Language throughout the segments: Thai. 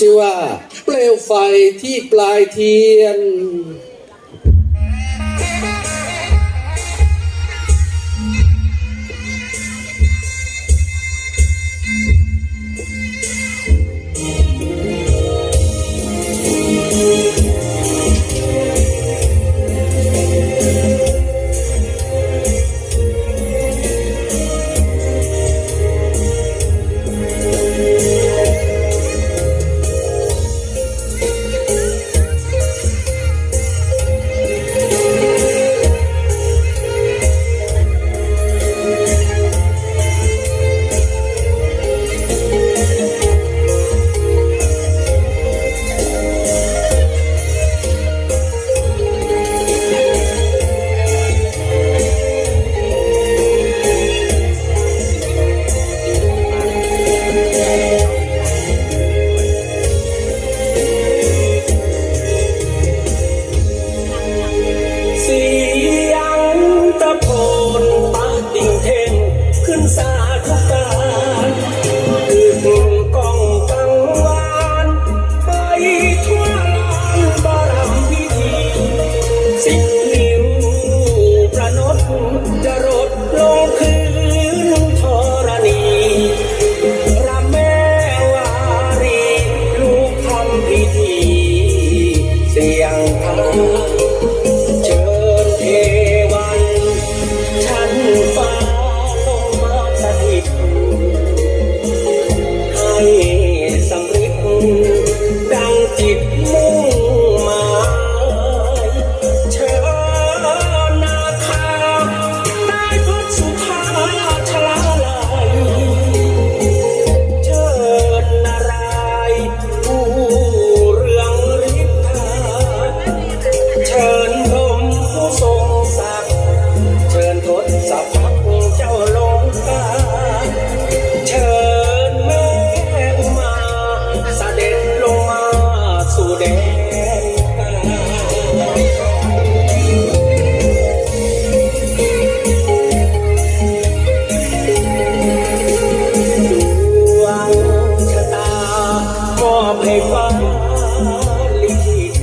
ชื่อว่า เปลวไฟที่ปลายเทียน ฟ้าลิขิต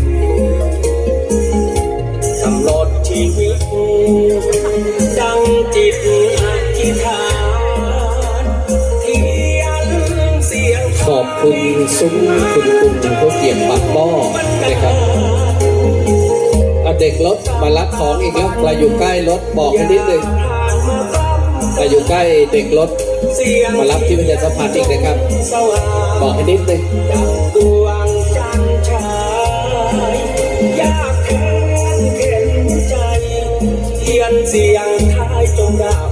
กำหนดชีวิตดังจิตอธิษฐานเทียนเสียงขอบคุณซุ้มคุณคุณเขาเกียรติปากหม้อนะครับเอาเด็กรถมารับของอีกแล้วใครอยู่ใกล้รถบอกกันนิดนึง ผ่านมาพร้ใครอยู่ใกล้เด็กรถำเสียงมารับที่วิทยาสัมพันธ์อีกนะครับสว่างบอกให้นิดนึงดังดวงจันทร์ฉายยากแค้นเข็นใจเทียนเสียงท้ายจงดับ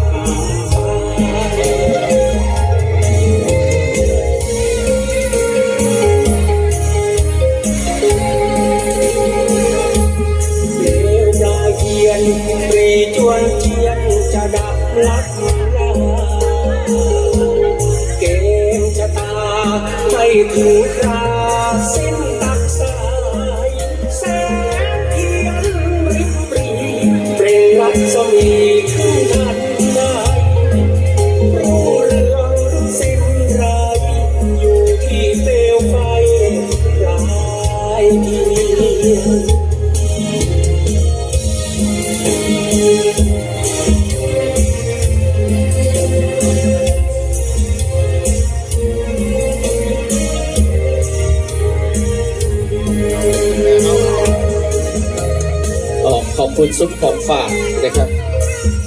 เปลวไฟปลายเทียนออกขอบคุณซุ้มของฝากนะครับ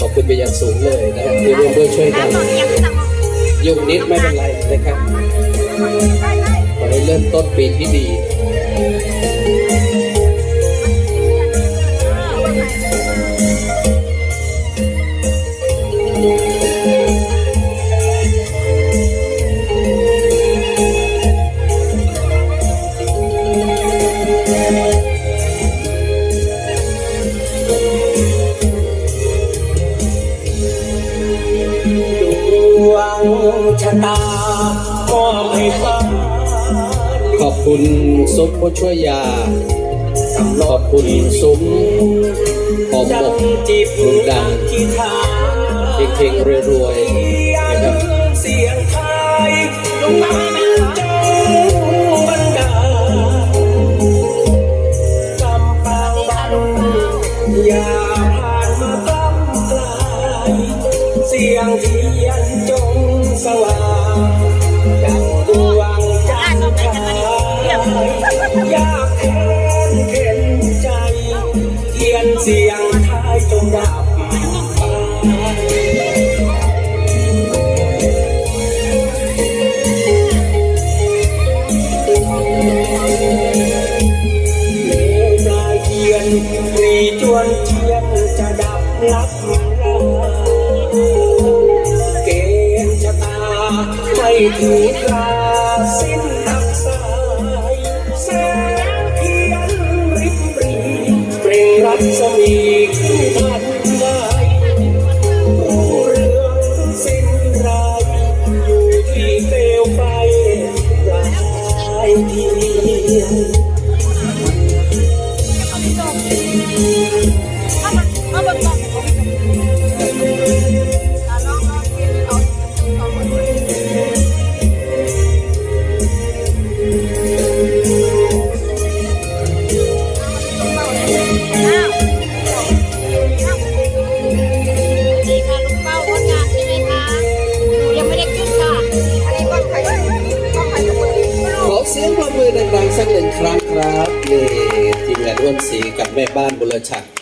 ขอบคุณไปอย่างสูงเลยนะครับที่ร่วมด้วยช่วยกันยุ่งนิดไม่เป็นไรนะครับ ขอให้เริ่มต้นปีที่ดี ขอบคุณซุ้ผู้ช่วยยา ขอบคุณซุ้มหอบบกลุงดังเพลงรวยรวยนะครับเสียงไทยลงมาเจ้าบันดาลำบ้านอย่าผ่านมาตั้งไกเสียงทียนจงสว่าง ยากแค้นเข็นใจเทียนเสียงท้ายจนดับรีจวนเทียนจะดับลับเกณฑ์ชะตาไม่ถูกลาสิ้น สียงปรบมือดังๆสักหนึ่งครั้งครับนี่ทีมงานร่วมสีกับแม่บ้านบุรชัด